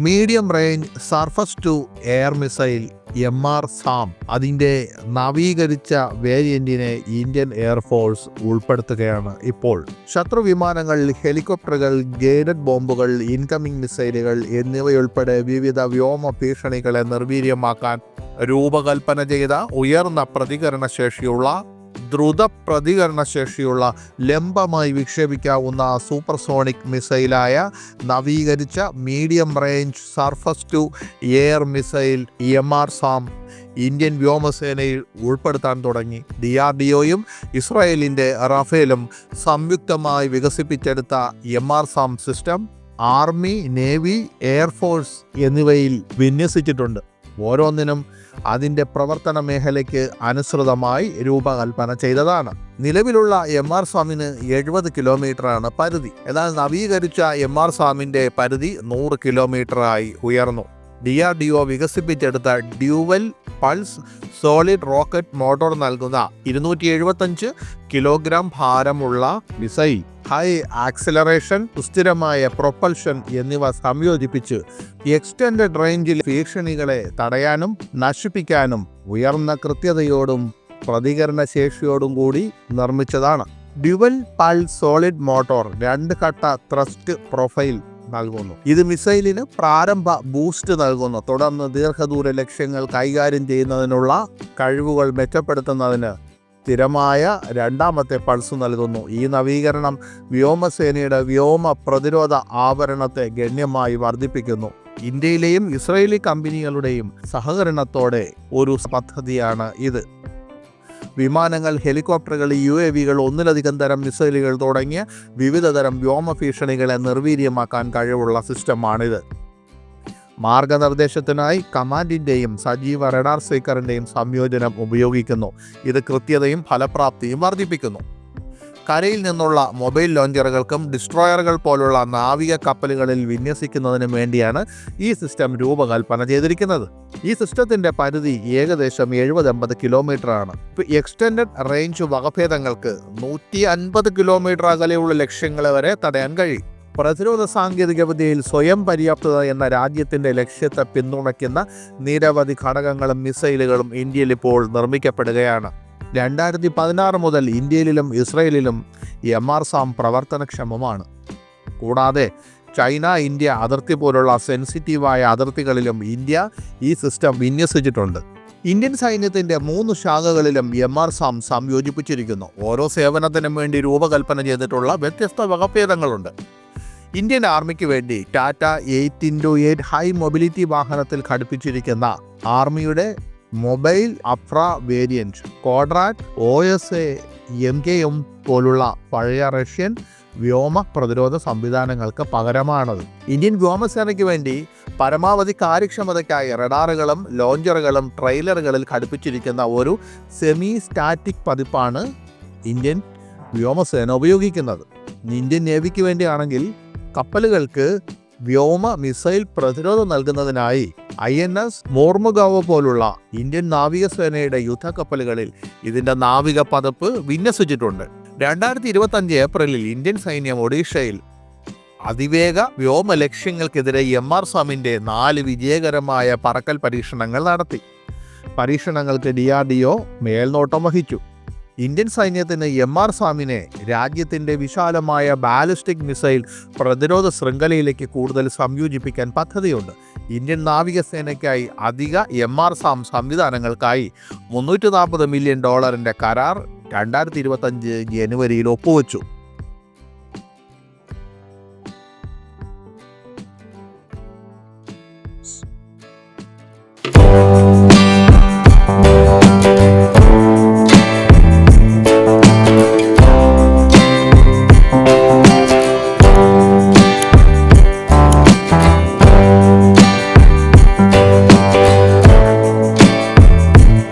Medium range surface to air missile M R SAM അതിന്റെ നവീകരിച്ച വേരിയന്റിനെ Indian air force ഉൾപ്പെടുത്തുകയാണ് ഇപ്പോൾ. ശത്രു വിമാനങ്ങൾ ഹെലികോപ്റ്ററുകൾ ഗൈഡഡ് ബോംബുകൾ ഇൻകമിംഗ് മിസൈലുകൾ എന്നിവയുൾപ്പെടെ വിവിധ വ്യോമ ഭീഷണികളെ നിർവീര്യമാക്കാൻ രൂപകൽപ്പന ചെയ്ത ഉയർന്ന പ്രതികരണ ശേഷിയുള്ള ദ്രുത പ്രതികരണ ശേഷിയുള്ള ലംബമായി വിക്ഷേപിക്കാവുന്ന സൂപ്പർസോണിക് മിസൈലായ നവീകരിച്ച medium range surface to air missile M R SAM Indian വ്യോമസേനയിൽ ഉൾപ്പെടുത്താൻ തുടങ്ങി. ഡി ആർ ഡി ഒയും ഇസ്രായേലിന്റെ റഫേലും സംയുക്തമായി വികസിപ്പിച്ചെടുത്ത M R SAM system army navy air force എന്നിവയിൽ വിന്യസിച്ചിട്ടുണ്ട്. ഓരോന്നിനും അതിന്റെ പ്രവർത്തന മേഖലയ്ക്ക് അനുസൃതമായി രൂപകൽപ്പന ചെയ്തതാണ്. നിലവിലുള്ള എം ആർ സ്വാമിന് എഴുപത് കിലോമീറ്ററാണ് പരിധി. എന്നാൽ നവീകരിച്ച എം ആർ സ്വാമിന്റെ പരിധി നൂറ് കിലോമീറ്ററായി ഉയർന്നു. ഡി ആർ ഡി ഒ വികസിപ്പിച്ചെടുത്ത dual pulse solid rocket motor നൽകുന്ന ഇരുന്നൂറ്റി എഴുപത്തഞ്ച് കിലോഗ്രാം ഭാരമുള്ള മിസൈൽ ഹൈ ആക്സിലറേഷൻ സുസ്ഥിരമായ പ്രൊപ്പൽഷൻ എന്നിവ സംയോജിപ്പിച്ച് എക്സ്റ്റൻഡഡ് റേഞ്ചിൽ ഭീഷണികളെ തടയാനും നശിപ്പിക്കാനും ഉയർന്ന കൃത്യതയോടും പ്രതികരണ ശേഷിയോടും കൂടി നിർമ്മിച്ചതാണ്. ഡ്യുവൽ പൾ സോളിഡ് മോട്ടോർ രണ്ട് ഘട്ട ത്രസ്റ്റ് പ്രൊഫൈൽ നൽകുന്നു. ഇത് മിസൈലിന് പ്രാരംഭ ബൂസ്റ്റ് നൽകുന്നു. തുടർന്ന് ദീർഘദൂര ലക്ഷ്യങ്ങൾ കൈകാര്യം ചെയ്യുന്നതിനുള്ള കഴിവുകൾ മെച്ചപ്പെടുത്തുന്നതിന് സ്ഥിരമായ രണ്ടാമത്തെ പൾസ് നൽകുന്നു. ഈ നവീകരണം വ്യോമസേനയുടെ വ്യോമ പ്രതിരോധ ആവരണത്തെ ഗണ്യമായി വർദ്ധിപ്പിക്കുന്നു. ഇന്ത്യയിലെയും ഇസ്രയേലി കമ്പനികളുടെയും സഹകരണത്തോടെ ഒരു പദ്ധതിയാണ് ഇത്. വിമാനങ്ങൾ ഹെലികോപ്റ്ററുകൾ യു എ വികൾ ഒന്നിലധികം തരം മിസൈലുകൾ തുടങ്ങിയ വിവിധ തരം വ്യോമ ഭീഷണികളെ നിർവീര്യമാക്കാൻ കഴിവുള്ള സിസ്റ്റമാണിത്. മാർഗനിർദ്ദേശത്തിനായി കമാൻഡിന്റെയും സജീവ റഡാർ സ്പീക്കറിന്റെയും സംയോജനം ഉപയോഗിക്കുന്നു. ഇത് കൃത്യതയും ഫലപ്രാപ്തിയും വർദ്ധിപ്പിക്കുന്നു. കരയിൽ നിന്നുള്ള മൊബൈൽ ലോഞ്ചറുകൾക്കും ഡിസ്ട്രോയറുകൾ പോലുള്ള നാവിക കപ്പലുകളിൽ വിന്യസിക്കുന്നതിനും വേണ്ടിയാണ് ഈ സിസ്റ്റം രൂപകൽപ്പന ചെയ്തിരിക്കുന്നത്. ഈ സിസ്റ്റത്തിന്റെ പരിധി ഏകദേശം എഴുപത് എൺപത് കിലോമീറ്റർ ആണ് എക്സ്റ്റൻഡഡ് റേഞ്ച് വകഭേദങ്ങൾക്ക് നൂറ്റി അൻപത് കിലോമീറ്റർ അകലെയുള്ള ലക്ഷ്യങ്ങളെ വരെ തടയാൻ കഴിയും. പ്രതിരോധ സാങ്കേതികവിദ്യയിൽ സ്വയം പര്യാപ്തത എന്ന രാജ്യത്തിന്റെ ലക്ഷ്യത്തെ പിന്തുണയ്ക്കുന്ന നിരവധി ഘടകങ്ങളും മിസൈലുകളും ഇന്ത്യയിൽ ഇപ്പോൾ നിർമ്മിക്കപ്പെടുകയാണ്. രണ്ടായിരത്തി പതിനാറ് മുതൽ ഇന്ത്യയിലും ഇസ്രയേലിലും എം ആർ സാം പ്രവർത്തനക്ഷമമാണ്. കൂടാതെ ചൈന ഇന്ത്യ അതിർത്തി പോലുള്ള സെൻസിറ്റീവായ അതിർത്തികളിലും ഇന്ത്യ ഈ സിസ്റ്റം വിന്യസിച്ചിട്ടുണ്ട്. ഇന്ത്യൻ സൈന്യത്തിന്റെ മൂന്ന് ശാഖകളിലും എം ആർ സാം സംയോജിപ്പിച്ചിരിക്കുന്നു. ഓരോ സേവനത്തിനും വേണ്ടി രൂപകൽപ്പന ചെയ്തിട്ടുള്ള വ്യത്യസ്ത വകഭേദങ്ങളുണ്ട്. ഇന്ത്യൻ ആർമിക്ക് വേണ്ടി Tata eight into eight high mobility വാഹനത്തിൽ ഘടിപ്പിച്ചിരിക്കുന്ന ആർമിയുടെ മൊബൈൽ അഫ്ര variant കോഡ്രാറ്റ് O S A M K M പോലുള്ള പഴയ റഷ്യൻ വ്യോമ പ്രതിരോധ സംവിധാനങ്ങൾക്ക് പകരമാണത്. ഇന്ത്യൻ വ്യോമസേനയ്ക്ക് വേണ്ടി പരമാവധി കാര്യക്ഷമതയ്ക്കായി റഡാറുകളും ലോഞ്ചറുകളും ട്രെയിലറുകളിൽ ഘടിപ്പിച്ചിരിക്കുന്ന ഒരു സെമി സ്റ്റാറ്റിക് പതിപ്പാണ് ഇന്ത്യൻ വ്യോമസേന ഉപയോഗിക്കുന്നത്. ഇന്ത്യൻ നേവിക്ക് വേണ്ടിയാണെങ്കിൽ കപ്പലുകൾക്ക് വ്യോമ മിസൈൽ പ്രതിരോധം നൽകുന്നതിനായി ഐ എൻ എസ് മോർമുഗാവ് പോലുള്ള ഇന്ത്യൻ നാവികസേനയുടെ യുദ്ധക്കപ്പലുകളിൽ ഇതിന്റെ നാവിക പതപ്പ് വിന്യസിച്ചിട്ടുണ്ട്. രണ്ടായിരത്തി ഇരുപത്തി അഞ്ച് ഏപ്രിലിൽ ഇന്ത്യൻ സൈന്യം ഒഡീഷയിൽ അതിവേഗ വ്യോമ ലക്ഷ്യങ്ങൾക്കെതിരെ എം ആർ സ്വാമിന്റെ നാല് വിജയകരമായ പറക്കൽ പരീക്ഷണങ്ങൾ നടത്തി. പരീക്ഷണങ്ങൾക്ക് ഡി ആർ ഡി ഒ മേൽനോട്ടം വഹിച്ചു. ഇന്ത്യൻ സൈന്യത്തിന് എം ആർ സ്വാമിനെ രാജ്യത്തിന്റെ വിശാലമായ ബാലിസ്റ്റിക് മിസൈൽ പ്രതിരോധ ശൃംഖലയിലേക്ക് കൂടുതൽ സംയോജിപ്പിക്കാൻ പദ്ധതിയുണ്ട്. ഇന്ത്യൻ നാവികസേനയ്ക്കായി അധിക എം ആർ സാം സംവിധാനങ്ങൾക്കായി മുന്നൂറ്റി നാൽപ്പത് മില്യൺ ഡോളറിന്റെ കരാർ രണ്ടായിരത്തി ഇരുപത്തഞ്ച് ജനുവരിയിൽ ഒപ്പുവച്ചു.